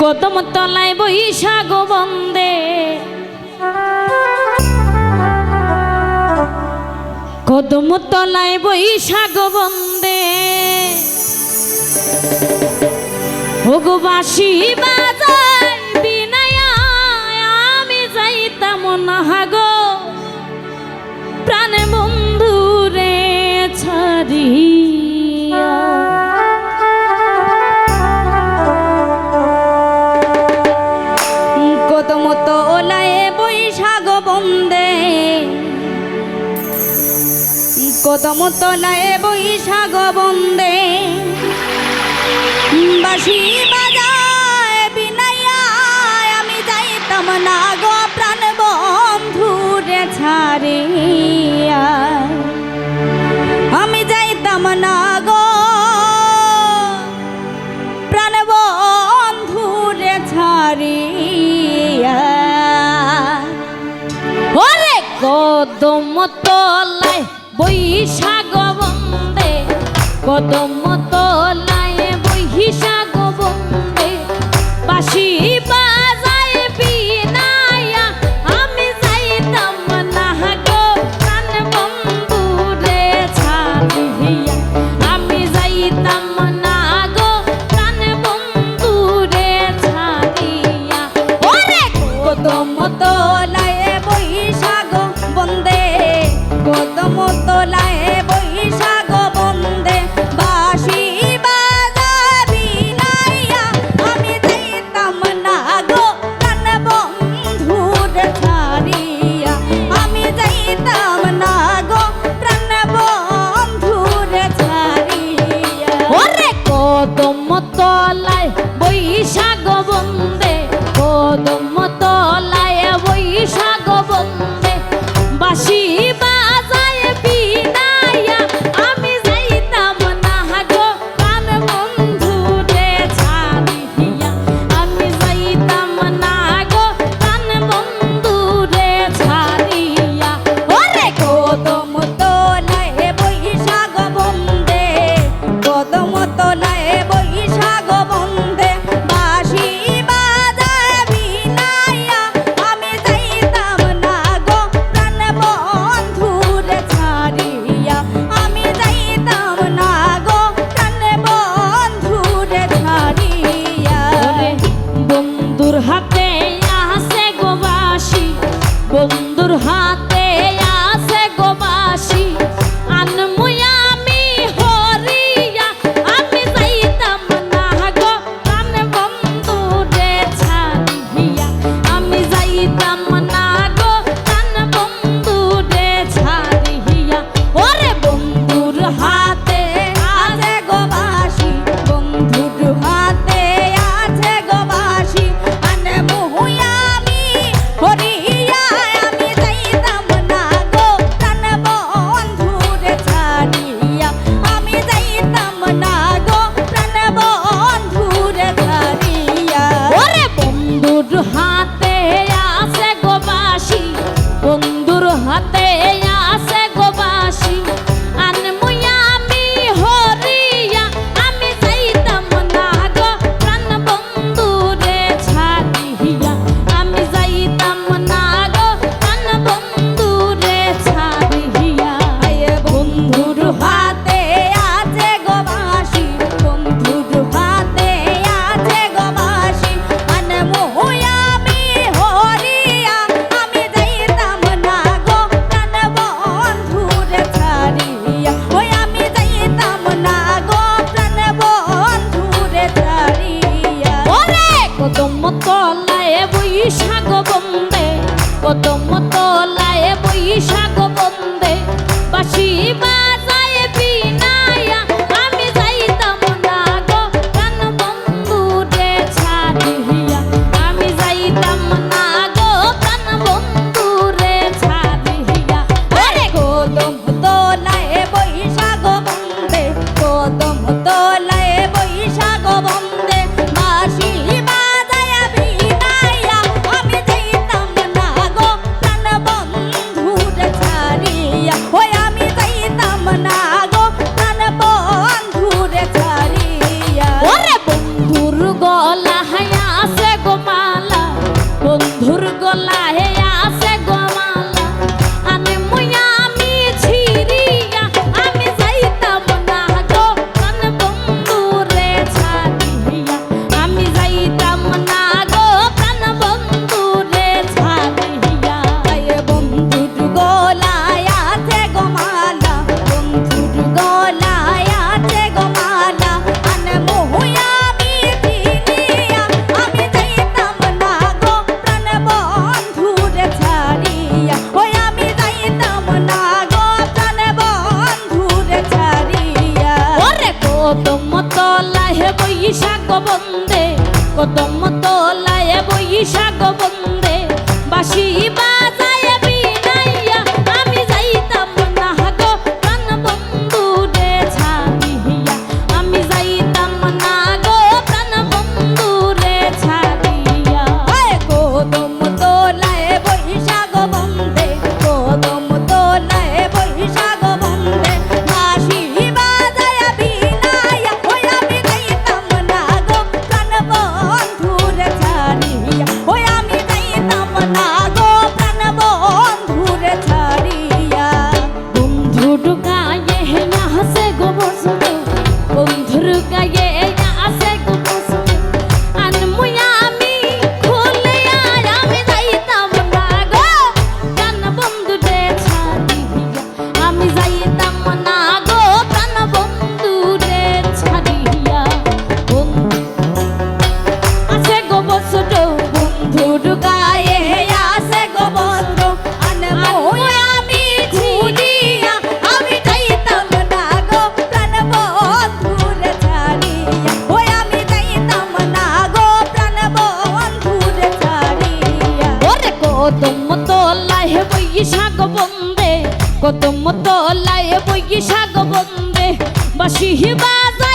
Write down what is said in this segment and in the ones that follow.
কদম তলায় বৈশাখ বন্দে। কদম তলায় বৈশাখ বন্দে। ভোগবাসী বাজায় বিনায়া, আমি যাইতাম না গো প্রাণ বন্ধু রে বৈশাখ বন্দে। কদম তলায় বৈশাখ বন্দে। বাসি বাজায় বিনাইয়া, আমি যাইতাম না গো প্রাণ বন্ধু ছাড়িয়া। আমি যাইতাম না গো প্রাণ বন্ধু ছাড়িয়া। ওরে কদম তলায় বন্দে, কদম কদম বন্ধুর হাতে বন্ধুর হে কদম তলায় বৈশাখ বন্দে কদম তলায় বৈশাখ বন্দে বাসি বাজা বন্দে কত মতো লাই বই সাগ বন্দে। বাসি বাজা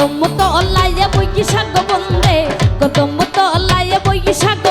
কত মতো অল্লাইয়া বই কি সাগ বন্ধে কত মতো অল্লাইয়া বই কি সাগ